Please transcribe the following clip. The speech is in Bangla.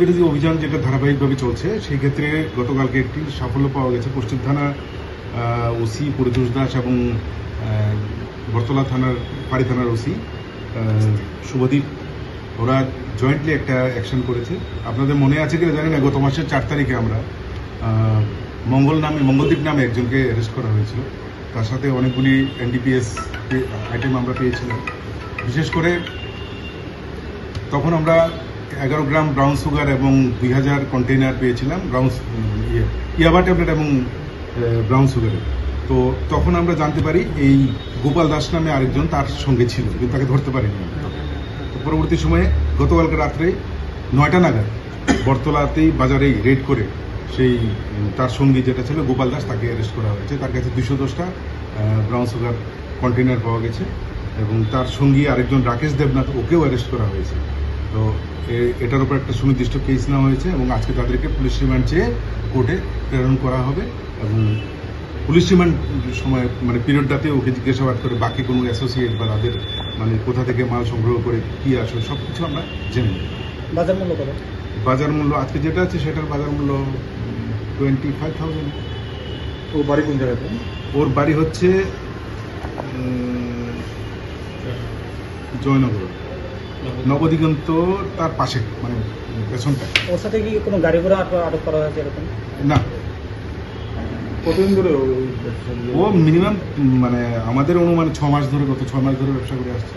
বিরোধী অভিযান যেটা ধারাবাহিকভাবে চলছে, সেই ক্ষেত্রে গতকালকে একটি সাফল্য পাওয়া গেছে পশ্চিম থানা ওসি পরিতোষ দাস এবং বরতলা থানার, পাড়ি থানার ওসি শুভদীপ। ওরা জয়েন্টলি একটা অ্যাকশন করেছে। আপনাদের মনে আছে কিনা জানি না, গত মাসের চার তারিখে আমরা মঙ্গল নামে, মঙ্গলদ্বীপ নামে একজনকে অ্যারেস্ট করা হয়েছিল। তার সাথে অনেকগুলি এনডিপিএস আইটেম আমরা পেয়েছিলাম। বিশেষ করে তখন আমরা এগারো গ্রাম ব্রাউন সুগার এবং দুই হাজার কন্টেইনার পেয়েছিলাম ব্রাউন ইয়ে ইয়াবা ট্যাবলেট এবং ব্রাউন সুগারের তো তখন আমরা জানতে পারি এই গোপাল দাস নামে আরেকজন তার সঙ্গে ছিল, কিন্তু তাকে ধরতে পারিনি। তো পরবর্তী সময়ে গতকালকে রাত্রে নয়টা নাগাদ বটতলাতেই বাজারেই রেড করে সেই তার সঙ্গী যেটা ছিল গোপাল দাস তাকে অ্যারেস্ট করা হয়েছে। তার কাছে দুশো দশটা ব্রাউন সুগার কন্টেইনার পাওয়া গেছে এবং তার সঙ্গী আরেকজন রাকেশ দেবনাথ ওকেও অ্যারেস্ট করা হয়েছে। তো এটার উপর একটা সুনির্দিষ্ট কেস নেওয়া হয়েছে এবং আজকে তাদেরকে পুলিশ রিমান্ড চেয়ে কোর্টে প্রেরণ করা হবে এবং পুলিশ রিমান্ড সময় মানে পিরিয়ডটাতে ওকে জিজ্ঞাসাবাদ করে বাকি কোনো অ্যাসোসিয়েট বা তাদের মানে কোথা থেকে মাল সংগ্রহ করে কি আসবে সব কিছু আমরা জেনে নেব। বাজার মূল্য কত? বাজার মূল্য আজকে যেটা আছে সেটার বাজার মূল্য টোয়েন্টি ফাইভ থাউজেন্ড ও বাড়ি কোন জায়গাতে ওর বাড়ি হচ্ছে জয়নগর। নবদিগন্ত তার পাশে মানে পেছনটা ওর সাথে কি কোনো গাড়ি ঘোড়া আটক- করা হয়েছে এরকম? না। কতদিন ধরে ও মিনিমাম মানে আমাদের অনুমান ছ মাস ধরে গত ছ মাস ধরে ব্যবসা করে আসছে।